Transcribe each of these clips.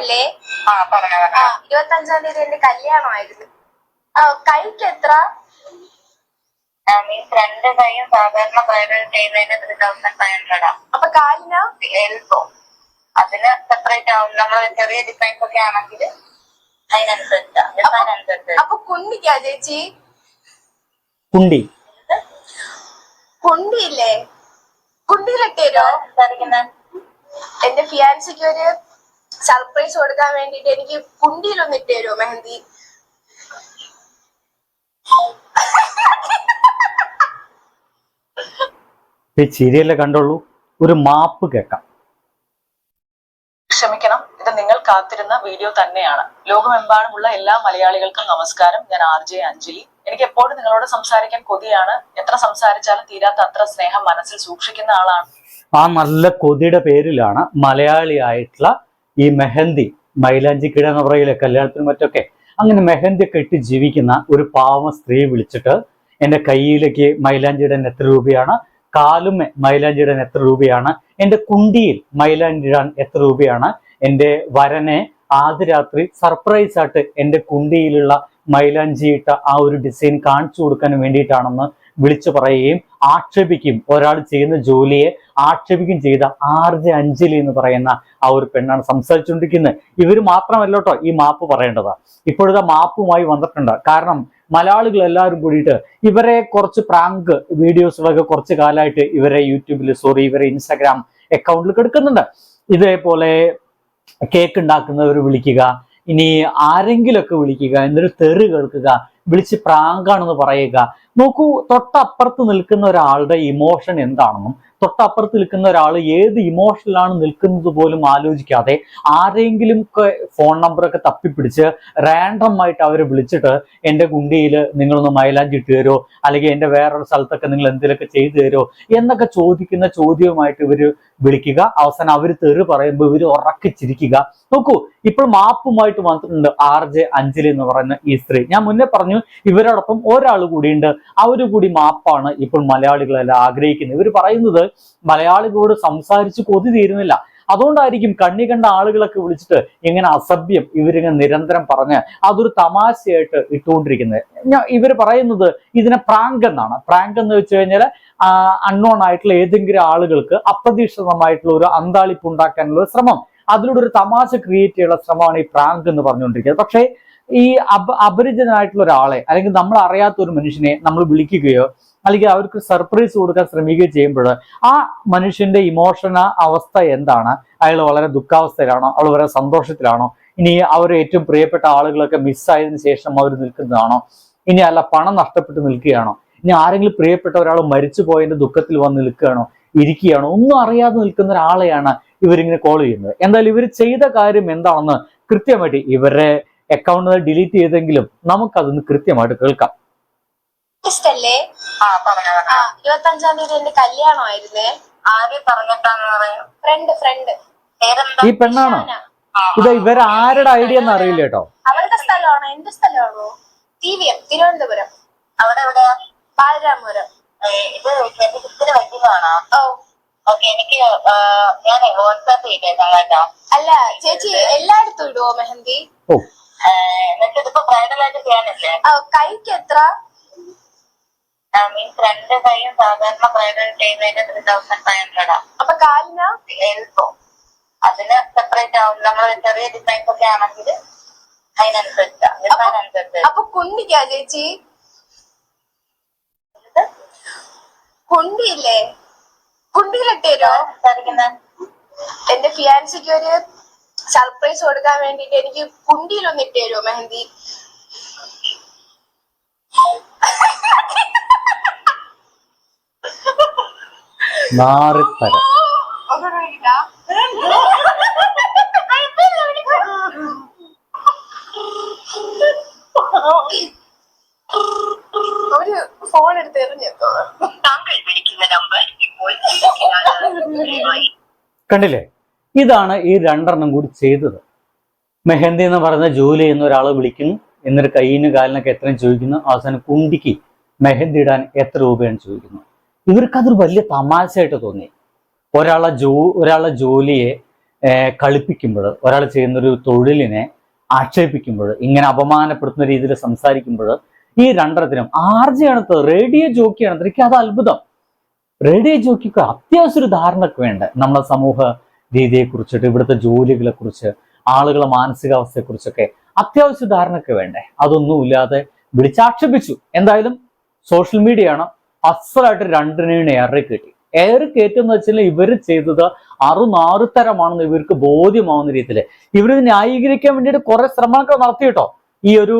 അല്ലേ ആ ഇരുപത്തി അഞ്ചാം തീയതി എന്റെ കല്യാണമായിരുന്നു. ആ കൈക്ക് എത്ര? മീൻസ് രണ്ട് കൈയും സാധാരണ ബ്രൈഡൽ ചെയ്യുന്നതിന് ത്രീ തൗസൻഡ് ഫൈവ് ഹൺഡ്രഡ് ആണ്. അപ്പൊ കാലിന്? എൽബോ അതിന് സെപ്പറേറ്റ് ആവും. നമ്മൾ ചെറിയ ഡിസൈൻസ് ഒക്കെ ആണെങ്കിൽ അതിനനുസരിച്ച് അപ്പൊ കുണ്ടിക്കാ ചേച്ചി? കുണ്ടി. കുണ്ടിയില്ലേ? കുണ്ടിയിലിട്ടോ എന്റെ ഫിയാൻസിക്ക് ഒരു സർപ്രൈസ് കൊടുക്കാൻ വേണ്ടിട്ട് എനിക്ക് കുണ്ടിയിലൊന്ന് ഇട്ട് തരുമോ മെഹന്തി? ഈ ചിരിയല്ലേ കണ്ടുള്ളൂ? ഒരു മാപ്പ് കേക്കാം ക്ഷമിക്കണം ഇത് നിങ്ങൾ കാത്തിരുന്ന വീഡിയോ തന്നെയാണ്. ലോകമെമ്പാടുമുള്ള എല്ലാ മലയാളികൾക്കും നമസ്കാരം. ഞാൻ ആർ ജെ അഞ്ജലി. എനിക്ക് എപ്പോഴും നിങ്ങളോട് സംസാരിക്കാൻ കൊതിയാണ്. എത്ര സംസാരിച്ചാലും തീരാത്ത അത്ര സ്നേഹം മനസ്സിൽ സൂക്ഷിക്കുന്ന ആളാണ്. ആ നല്ല കൊതിയുടെ പേരിലാണ് മലയാളിയായിട്ടുള്ള ഈ മെഹന്തി മൈലാഞ്ചിക്കിട എന്ന് പറയില്ലേ കല്യാണത്തിനും മറ്റൊക്കെ അങ്ങനെ മെഹന്തി കെട്ടി ജീവിക്കുന്ന ഒരു പാവം സ്ത്രീ വിളിച്ചിട്ട് എന്റെ കയ്യിലേക്ക് മൈലാഞ്ചിയുടെ എത്ര രൂപയാണ് കാലും മൈലാഞ്ചി ഇടാൻ എത്ര രൂപയാണ് എന്റെ കുണ്ടിയിൽ മൈലാഞ്ചി ഇടാൻ എത്ര രൂപയാണ് എന്റെ വരനെ ആദ്യ രാത്രി സർപ്രൈസ് ആയിട്ട് എന്റെ കുണ്ടിയിലുള്ള മൈലാഞ്ചി ഇട്ട ആ ഒരു ഡിസൈൻ കാണിച്ചു കൊടുക്കാൻ വേണ്ടിയിട്ടാണെന്ന് വിളിച്ചു പറയുകയും ആക്ഷേപിക്കും ഒരാൾ ചെയ്യുന്ന ജോലിയെ ആക്ഷേപിക്കുകയും ചെയ്ത ആർ ജെ അഞ്ജലി എന്ന് പറയുന്ന ആ ഒരു പെണ്ണാണ് സംസാരിച്ചുകൊണ്ടിരിക്കുന്നത്. ഇവർ മാത്രമല്ല കേട്ടോ ഈ മാപ്പ് പറയേണ്ടത്. ഇപ്പോഴത്തെ മാപ്പുമായി വന്നിട്ടുണ്ട്. കാരണം മലയാളികൾ എല്ലാവരും കൂടിയിട്ട് ഇവരെ കുറച്ച് പ്രാങ്ക് വീഡിയോസ് വീഡിയോസുകളൊക്കെ കുറച്ച് കാലമായിട്ട് ഇവരെ യൂട്യൂബിൽ സോറി ഇവരെ ഇൻസ്റ്റാഗ്രാം അക്കൗണ്ടിൽ എടുക്കുന്നുണ്ട് ഇതേപോലെ കേക്ക് ഉണ്ടാക്കുന്നവർ വിളിക്കുക ഇനി ആരെങ്കിലുമൊക്കെ വിളിക്കുക എന്നൊരു തെറി കേൾക്കുക വിളിച്ച് പ്രാങ്കാണെന്ന് പറയുക. നോക്കൂ തൊട്ടപ്പുറത്ത് നിൽക്കുന്ന ഒരാളുടെ ഇമോഷൻ എന്താണെന്നും തൊട്ടപ്പുറത്ത് നിൽക്കുന്ന ഒരാൾ ഏത് ഇമോഷനിലാണ് നിൽക്കുന്നത് പോലും ആലോചിക്കാതെ ആരെങ്കിലും ഫോൺ നമ്പറൊക്കെ തപ്പിപ്പിടിച്ച് റാൻഡം ആയിട്ട് അവരെ വിളിച്ചിട്ട് എന്റെ കുണ്ടിയിൽ നിങ്ങളൊന്ന് മൈലാഞ്ചി ഇട്ട് തരുമോ അല്ലെങ്കിൽ എന്റെ വേറൊരു സ്ഥലത്തൊക്കെ നിങ്ങൾ എന്തെങ്കിലുമൊക്കെ ചെയ്തു തരുമോ എന്നൊക്കെ ചോദിക്കുന്ന ചോദ്യവുമായിട്ട് ഇവർ വിളിക്കുക. അവസാനം അവർ തെറി പറയുമ്പോൾ ഇവർ ഉറക്കിച്ചിരിക്കുക. നോക്കൂ ഇപ്പോൾ മാപ്പുമായിട്ട് വന്നിട്ടുണ്ട് ആർ ജെ അഞ്ജലി എന്ന് പറയുന്ന ഈ സ്ത്രീ. ഞാൻ മുന്നേ പറഞ്ഞു ഇവരോടൊപ്പം ഒരാൾ കൂടിയുണ്ട്. അവർ കൂടി മാപ്പാണ് ഇപ്പോൾ മലയാളികളെല്ലാം ആഗ്രഹിക്കുന്നത്. ഇവർ പറയുന്നത് മലയാളികളോട് സംസാരിച്ച് കൊതി തീരുന്നില്ല. അതുകൊണ്ടായിരിക്കും കണ്ണി കണ്ട ആളുകളൊക്കെ വിളിച്ചിട്ട് ഇങ്ങനെ അസഭ്യം ഇവരിങ്ങനെ നിരന്തരം പറഞ്ഞ് അതൊരു തമാശയായിട്ട് ഇട്ടുകൊണ്ടിരിക്കുന്നത്. ഇവർ പറയുന്നത് ഇതിനെ പ്രാങ്ക് എന്നാണ്. പ്രാങ്ക് എന്ന് വെച്ച് കഴിഞ്ഞാൽ അൺനോൺ ആയിട്ടുള്ള ഏതെങ്കിലും ആളുകൾക്ക് അപ്രതീക്ഷിതമായിട്ടുള്ള ഒരു അന്താളിപ്പ് ഉണ്ടാക്കാനുള്ള ശ്രമം. അതിലൂടെ ഒരു തമാശ ക്രിയേറ്റ് ചെയ്യാനുള്ള ശ്രമമാണ് ഈ പ്രാങ്ക് എന്ന് പറഞ്ഞുകൊണ്ടിരിക്കുന്നത്. പക്ഷേ ഈ അപ അപരിചിതനായിട്ടുള്ള ഒരാളെ അല്ലെങ്കിൽ നമ്മൾ അറിയാത്ത ഒരു മനുഷ്യനെ നമ്മൾ വിളിക്കുകയോ അല്ലെങ്കിൽ അവർക്ക് സർപ്രൈസ് കൊടുക്കാൻ ശ്രമിക്കുകയും ചെയ്യുമ്പോൾ ആ മനുഷ്യന്റെ ഇമോഷണ അവസ്ഥ എന്താണ്? അയാൾ വളരെ ദുഃഖാവസ്ഥയിലാണോ? അവൾ വളരെ സന്തോഷത്തിലാണോ? ഇനി അവർ ഏറ്റവും പ്രിയപ്പെട്ട ആളുകളൊക്കെ മിസ്സായതിനു ശേഷം അവർ നിൽക്കുന്നതാണോ? ഇനി അല്ല പണം നഷ്ടപ്പെട്ട് നിൽക്കുകയാണോ? ഇനി ആരെങ്കിലും പ്രിയപ്പെട്ട ഒരാൾ മരിച്ചു പോയതിന്റെ ദുഃഖത്തിൽ വന്ന് നിൽക്കുകയാണോ? ഇരിക്കുകയാണോ? ഒന്നും അറിയാതെ നിൽക്കുന്ന ഒരാളെയാണ് ഇവരിങ്ങനെ കോൾ ചെയ്യുന്നത്. എന്തായാലും ഇവർ ചെയ്ത കാര്യം എന്താണെന്ന് കൃത്യമായിട്ട് ഇവരുടെ അക്കൗണ്ട് ഡിലീറ്റ് ചെയ്തെങ്കിലും നമുക്കതൊന്ന് കൃത്യമായിട്ട് കേൾക്കാം. ഇഷ്ടല്ലേ ഇരുപത്തി അഞ്ചാം തീയതി എന്റെ കല്യാണമായിരുന്നേ. ആര് പറഞ്ഞിട്ടാന്ന് പറയും ഫ്രണ്ട് ഫ്രണ്ട് പേരെന്താ? ഈ പെണ്ണാണോ? ഇത് ഇവരാരുടെ ഐഡിയ എന്ന് അറിയില്ല കേട്ടോ? അവരുടെ സ്ഥലമാണോ? എന്റെ സ്ഥലമാണോ? T V M Thiruvananthapuram. അവിടെ എവിടെയാ? ബാലരാമപുരം. ഇത് എന്റെ ഇത്തിരി വൈകുന്നതാണോ ഓ. ഓക്കെ എനിക്ക് ഞാൻ വാട്സാപ്പ് ചെയ്തേക്കാം കേട്ടോ അല്ല ചേച്ചി എല്ലായിടത്തും ഇടുവോ മെഹന്തി? എന്നിട്ട് ഇതിപ്പോ ബ്രൈഡൽ ആയിട്ട് ചെയ്യാനില്ലേ? കൈക്ക് എത്ര? മീൻസ് രണ്ട് കൈയും സാധാരണ ബ്രൈഡൽ ചെയ്യുന്നതിന് ത്രീ തൗസൻഡ് ഫൈവ് ഹൺഡ്രഡ് ആണ് അപ്പൊ കാലിന്? എൽബോ അതിന് സെപ്പറേറ്റ് ആവും. നമ്മൾ ചെറിയ ഡിസൈൻസ് ഒക്കെ ആണെങ്കിൽ അതിനനുസരിച്ചാ. ഡിസൈൻ അനുസരിച്ച് അപ്പൊ കുണ്ടിക്കാ ചേച്ചി? കുണ്ടിയില്ലേ? കുണ്ടിയിലിട്ട് എന്റെ ഫിയാൻസിക്ക് ഒരു സർപ്രൈസ് കൊടുക്കാൻ വേണ്ടിട്ട് എനിക്ക് കുണ്ടിയിലൊന്ന് ഇട്ട് തരുമോ മെഹന്തി? നാറിത്തരം. അവർ ഫോൺ എടുത്ത് എറിഞ്ഞു താങ്കൾ വിളിക്കുന്ന നമ്പർ ഇപ്പോൾ. കണ്ടില്ലേ? ഇതാണ് ഈ രണ്ടെണ്ണം കൂടി ചെയ്തത്. മെഹന്തി എന്ന് പറയുന്ന ജോലി എന്ന ഒരാളെ വിളിക്കുന്നു. എന്നൊരു കയ്യിന് കാലിനൊക്കെ എത്രയും ചോദിക്കുന്നു. അവസാനം കുണ്ടിക്ക് മെഹന്തി ഇടാൻ എത്ര രൂപയാണ് ചോദിക്കുന്നു ഇവർക്ക് അതൊരു വലിയ തമാശയായിട്ട് തോന്നി. ഒരാളെ ജോ ഒരാളെ ജോലിയെ കളിപ്പിക്കുമ്പോൾ ഒരാൾ ചെയ്യുന്നൊരു തൊഴിലിനെ ആക്ഷേപിക്കുമ്പോൾ ഇങ്ങനെ അപമാനപ്പെടുത്തുന്ന രീതിയിൽ സംസാരിക്കുമ്പോൾ ഈ രണ്ടെണ്ണത്തിനും ആർജയാണത് റേഡിയോ ജോക്കിയാണ് എനിക്ക് അത് അത്ഭുതം. റേഡിയോ ജോക്കിക്ക് അത്യാവശ്യം ഒരു ധാരണക്ക് വേണ്ട? നമ്മുടെ സമൂഹ രീതിയെ കുറിച്ചിട്ട് ഇവിടുത്തെ ജോലികളെ കുറിച്ച് ആളുകളെ മാനസികാവസ്ഥയെ അത്യാവശ്യ ധാരണക്ക് വേണ്ടേ? അതൊന്നുമില്ലാതെ വിളിച്ചാക്ഷേപിച്ചു. എന്തായാലും സോഷ്യൽ മീഡിയ ആണ് അസലായിട്ട് രണ്ടിനെയും ഏറെ കയറ്റി ഏറെ കയറ്റം എന്ന് വെച്ചാൽ ഇവർ ചെയ്തത് അറുനാറുത്തരമാണെന്ന് ഇവർക്ക് ബോധ്യമാവുന്ന രീതിയിൽ ഇവർ ന്യായീകരിക്കാൻ വേണ്ടിയിട്ട് കുറെ ശ്രമങ്ങളൊക്കെ നടത്തി കേട്ടോ. ഈ ഒരു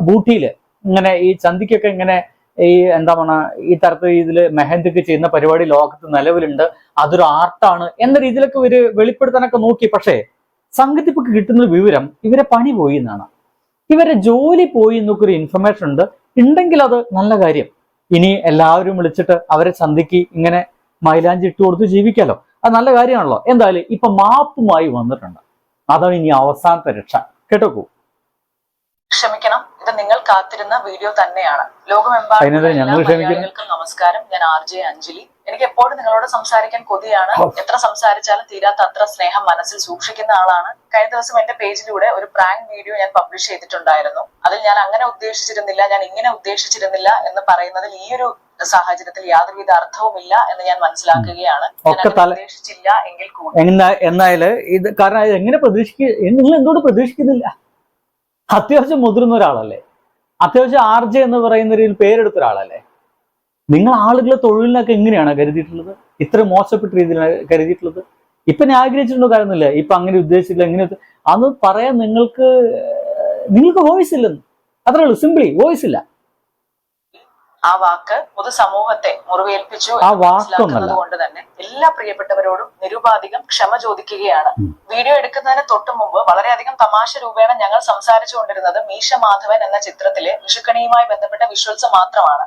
ബൂട്ടിയിൽ. ഇങ്ങനെ ഈ ചന്തിക്കൊക്കെ ഇങ്ങനെ ഈ എന്താ പറയുക ഈ തരത്തിൽ ഇതിൽ മെഹന്തിക്ക് ചെയ്യുന്ന പരിപാടി ലോകത്ത് നിലവിലുണ്ട്. അതൊരു ആർട്ടാണ് എന്ന രീതിയിലൊക്കെ ഇവർ വെളിപ്പെടുത്താനൊക്കെ നോക്കി. പക്ഷേ സംഘത്തിപ്പൊക്കെ കിട്ടുന്ന വിവരം ഇവരെ പണി പോയി എന്നാണ്. ഇവരെ ജോലി പോയി എന്നൊക്കെ ഒരു ഇൻഫർമേഷൻ ഉണ്ട്. ഉണ്ടെങ്കിൽ അത് നല്ല കാര്യം. ഇനി എല്ലാവരും വിളിച്ചിട്ട് അവരെ ചന്തിക്ക് ഇങ്ങനെ മൈലാഞ്ചി ഇട്ട് കൊടുത്ത് ജീവിക്കാലോ? അത് നല്ല കാര്യമാണല്ലോ. എന്തായാലും ഇപ്പൊ മാപ്പുമായി വന്നിട്ടുണ്ട്. അതാണ് ഇനി അവസാനത്തെ രക്ഷ. കേട്ടോക്കൂ. ക്ഷമിക്കണം. ഇത് നിങ്ങൾ കാത്തിരുന്ന വീഡിയോ തന്നെയാണ്. ലോകമെമ്പാടും നമസ്കാരം. ഞാൻ ആർ ജെ അഞ്ജലി. എനിക്ക് എപ്പോഴും നിങ്ങളോട് സംസാരിക്കാൻ കൊതിയാണ്. എത്ര സംസാരിച്ചാലും തീരാത്ത അത്ര സ്നേഹം മനസ്സിൽ സൂക്ഷിക്കുന്ന ആളാണ്. കഴിഞ്ഞ ദിവസം എന്റെ പേജിലൂടെ ഒരു പ്രാങ്ക് വീഡിയോ ഞാൻ പബ്ലിഷ് ചെയ്തിട്ടുണ്ടായിരുന്നു. അതിൽ ഞാൻ അങ്ങനെ ഉദ്ദേശിച്ചിരുന്നില്ല ഞാൻ ഇങ്ങനെ ഉദ്ദേശിച്ചിരുന്നില്ല എന്ന് പറയുന്നതിൽ ഈ ഒരു സാഹചര്യത്തിൽ യാതൊരുവിധ അർത്ഥവുമില്ല എന്ന് ഞാൻ മനസ്സിലാക്കുകയാണ്. ഉദ്ദേശിച്ചില്ല എങ്കിൽ എന്നാൽ ഇത് കാരണം എങ്ങനെ പ്രതീക്ഷിക്ക നിങ്ങൾ എന്തുകൊണ്ട് പ്രതീക്ഷിക്കുന്നില്ല? അത്യാവശ്യം മുതിർന്ന ഒരാളല്ലേ? അത്യാവശ്യം ആർജെ എന്ന് പറയുന്ന രീതിയിൽ പേരെടുത്ത ഒരാളല്ലേ? നിങ്ങൾ ആളുകളെ തൊഴിലിനൊക്കെ എങ്ങനെയാണ് കരുതിയിട്ടുള്ളത്? ഇത്ര മോശപ്പെട്ട രീതിയിലാണ് കരുതിയിട്ടുള്ളത്? ഇപ്പൊ ഞാൻ ആഗ്രഹിച്ചിട്ടുണ്ടോ കാര്യമൊന്നുമില്ല. ഇപ്പൊ അങ്ങനെ ഉദ്ദേശിച്ചില്ല എങ്ങനെ അന്ന് പറയാൻ നിങ്ങൾക്ക് നിങ്ങൾക്ക് വോയിസ് ഇല്ലെന്ന്. അത്രേ ഉള്ളൂ. സിംപ്ലി വോയിസ് ഇല്ല. ആ വാക്ക് പൊതുസമൂഹത്തെ മുറിവേൽപ്പിച്ചു. കൊണ്ട് തന്നെ എല്ലാ പ്രിയപ്പെട്ടവരോടും നിരുപാധികം ക്ഷമ ചോദിക്കുകയാണ്. വീഡിയോ എടുക്കുന്നതിന് തൊട്ടു മുമ്പ് വളരെയധികം തമാശ രൂപേണ ഞങ്ങൾ സംസാരിച്ചുകൊണ്ടിരുന്നത് മീശ മാധവൻ എന്ന ചിത്രത്തിലെ വിഷുക്കണിയുമായി ബന്ധപ്പെട്ട വിഷ്വൽസ് മാത്രമാണ്.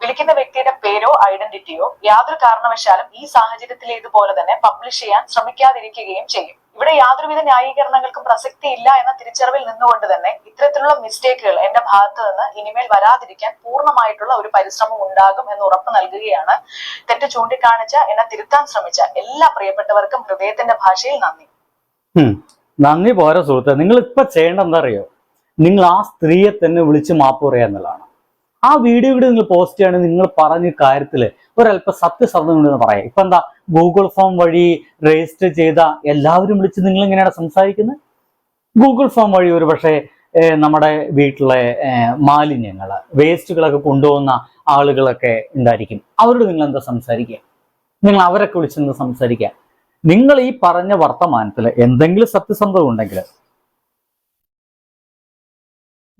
വിളിക്കുന്ന വ്യക്തിയുടെ പേരോ ഐഡന്റിറ്റിയോ യാതൊരു കാരണവശാലും ഈ സാഹചര്യത്തിൽ ഇതുപോലെ തന്നെ പബ്ലിഷ് ചെയ്യാൻ ശ്രമിക്കാതിരിക്കുകയും ചെയ്യും. ഇവിടെ യാതൊരുവിധ ന്യായീകരണങ്ങൾക്കും പ്രസക്തി ഇല്ല എന്ന തിരിച്ചറിവിൽ നിന്നുകൊണ്ട് തന്നെ ഇത്തരത്തിലുള്ള മിസ്റ്റേക്കുകൾ എന്റെ ഭാഗത്ത് നിന്ന് ഇനിമേൽ വരാതിരിക്കാൻ പൂർണമായിട്ടുള്ള ഒരു പരിശ്രമം ഉണ്ടാകും എന്ന് ഉറപ്പ് നൽകുകയാണ് തെറ്റ് ചൂണ്ടിക്കാണിച്ച എന്നെ തിരുത്താൻ ശ്രമിച്ച എല്ലാ പ്രിയപ്പെട്ടവർക്കും ഹൃദയത്തിന്റെ ഭാഷയിൽ നന്ദി. നന്ദി പോരാ സുഹൃത്തെ. നിങ്ങൾ ഇപ്പൊ ചെയ്യേണ്ട എന്താ അറിയോ? നിങ്ങൾ ആ സ്ത്രീയെ തന്നെ വിളിച്ച് മാപ്പ് പറയുക എന്നുള്ളതാണ്. ആ വീഡിയോ കൂടി നിങ്ങൾ പോസ്റ്റ് ചെയ്യാണ് നിങ്ങൾ പറഞ്ഞ കാര്യത്തിൽ ഒരല്പം സത്യസന്ധത ഉണ്ടെന്ന് പറയാം. ഇപ്പൊ എന്താ ഗൂഗിൾ ഫോം വഴി രജിസ്റ്റർ ചെയ്ത എല്ലാവരും വിളിച്ച് നിങ്ങൾ എങ്ങനെയാണ് സംസാരിക്കുന്നത്? ഗൂഗിൾ ഫോം വഴി ഒരുപക്ഷേ നമ്മുടെ വീട്ടിലെ മാലിന്യങ്ങൾ വേസ്റ്റുകളൊക്കെ കൊണ്ടുപോകുന്ന ആളുകളൊക്കെ ഉണ്ടായിരിക്കും. അവരോട് നിങ്ങൾ എന്താ സംസാരിക്കുക? നിങ്ങൾ അവരൊക്കെ വിളിച്ചെന്താ സംസാരിക്കുക? നിങ്ങൾ ഈ പറഞ്ഞ വർത്തമാനത്തിൽ എന്തെങ്കിലും സത്യസന്ധത ഉണ്ടെങ്കിൽ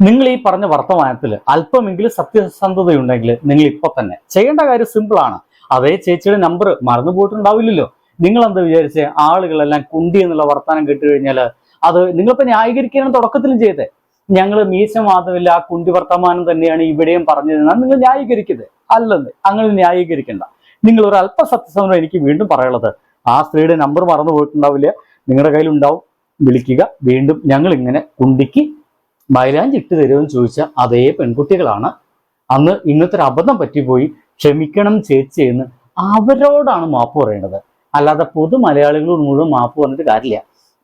നിങ്ങൾ ഈ പറഞ്ഞ വർത്തമാനത്തിൽ അല്പമെങ്കിലും സത്യസന്ധതയുണ്ടെങ്കിൽ നിങ്ങൾ ഇപ്പൊ തന്നെ ചെയ്യേണ്ട കാര്യം സിമ്പിൾ ആണ്. അതേ ചേച്ചിയുടെ നമ്പർ മറന്നു പോയിട്ടുണ്ടാവില്ലല്ലോ. നിങ്ങൾ എന്താ വിചാരിച്ച്? ആളുകളെല്ലാം കുണ്ടി എന്നുള്ള വർത്തമാനം കേട്ട് കഴിഞ്ഞാൽ അത് നിങ്ങളിപ്പോ ന്യായീകരിക്കാനാണ് തുടക്കത്തിലും ചെയ്തേ ഞങ്ങൾ മീശ മാത്രമില്ല ആ കുണ്ടി വർത്തമാനം തന്നെയാണ് ഇവിടെയും പറഞ്ഞതെന്നാണ് നിങ്ങൾ ന്യായീകരിക്കുന്നത്. അല്ലെന്ന് അങ്ങനെ ന്യായീകരിക്കണ്ട. നിങ്ങൾ ഒരു അല്പ സത്യസന്ധത എനിക്ക് വീണ്ടും പറയുള്ളത് ആ സ്ത്രീയുടെ നമ്പർ മറന്നു പോയിട്ടുണ്ടാവില്ല. നിങ്ങളുടെ കയ്യിലുണ്ടാവും. വിളിക്കുക. വീണ്ടും ഞങ്ങൾ ഇങ്ങനെ കുണ്ടിക്ക് മൈലാഞ്ചി ഇട്ട് തരുമെന്ന് ചോദിച്ച അതേ പെൺകുട്ടികളാണ്. അന്ന് ഇന്നത്തെ ഒരു അബദ്ധം പറ്റിപ്പോയി. ക്ഷമിക്കണം ചേച്ചി എന്ന് അവരോടാണ് മാപ്പ് പറയേണ്ടത്. അല്ലാതെ പൊതു മലയാളികളോട് മുഴുവൻ മാപ്പ് പറഞ്ഞിട്ട് കാര്യമില്ല.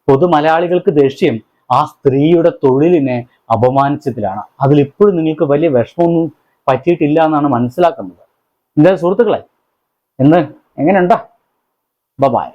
പൊതു മലയാളികൾക്ക് ദേഷ്യം ആ സ്ത്രീയുടെ തൊഴിലിനെ അപമാനിച്ചതിലാണ്. അതിലിപ്പോഴും നിങ്ങൾക്ക് വലിയ വിഷമമൊന്നും പറ്റിയിട്ടില്ല എന്നാണ് മനസ്സിലാക്കുന്നത്. എന്താ സുഹൃത്തുക്കളെ? എന്ന് എങ്ങനെയുണ്ടോ? ബബായ്